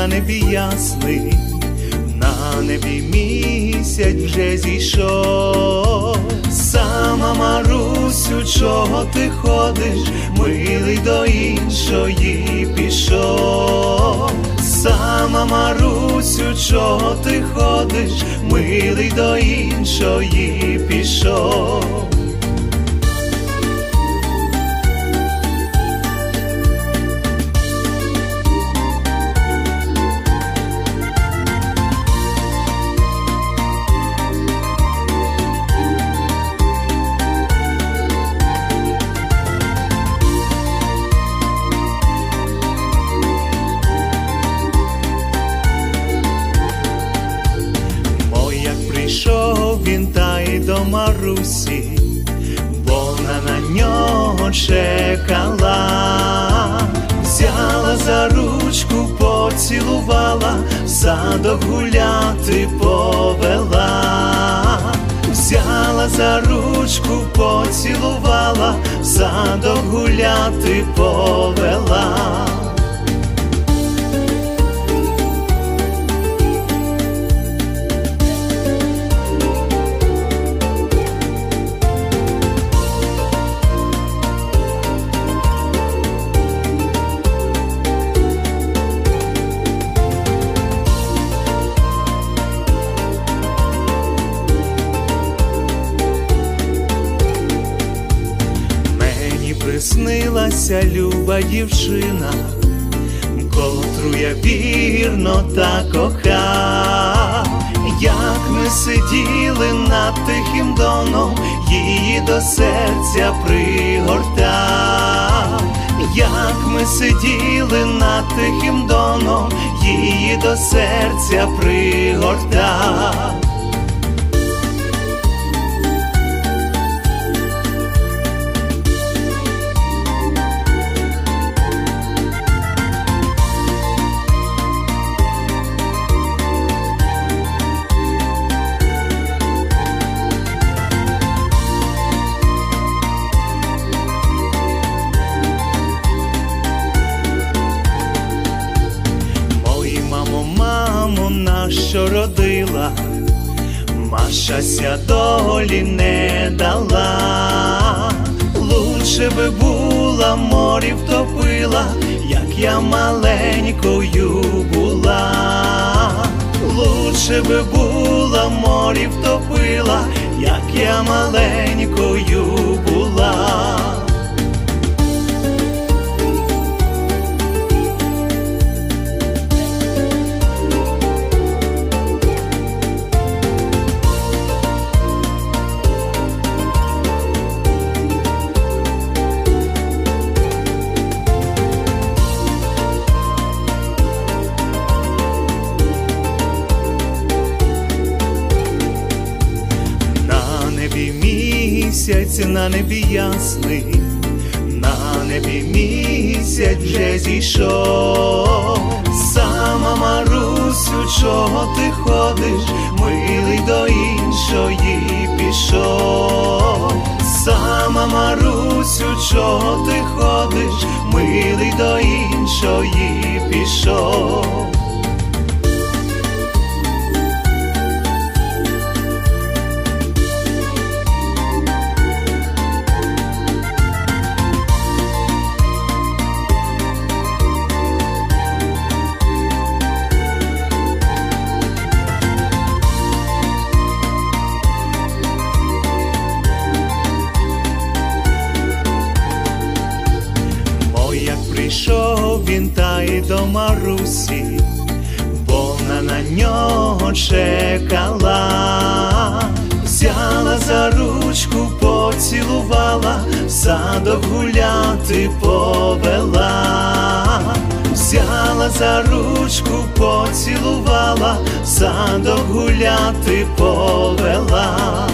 на небі ясний, на небі місяць вже зійшов. Сама Марусю, чого ти ходиш, милий до іншої пішов. Сама Марусю, чого ти ходиш, милий до іншої пішов. Він до Марусі, вона на нього чекала, взяла за ручку, поцілувала, в садок гуляти повела, взяла за ручку, поцілувала, в садок гуляти повела. Приснилася люба дівчина, котру я вірно та кохав, як ми сиділи над тихим доном, її до серця пригортав, як ми сиділи над тихим доном, її до серця пригортав. Нащо родила, Маша ся долі не дала, лучше би була, морі втопила, як я маленькою була, лучше би була, морі місяць, на небі ясний, на небі місяць вже зійшов. Сама Марусю, чого ти ходиш, милий до іншої пішов. Сама Марусю, чого ти ходиш, милий до іншої пішов. Прийшов він та й до Марусі, вона на нього чекала, взяла за ручку, поцілувала, в садок гуляти повела, взяла за ручку, поцілувала, в садок гуляти повела.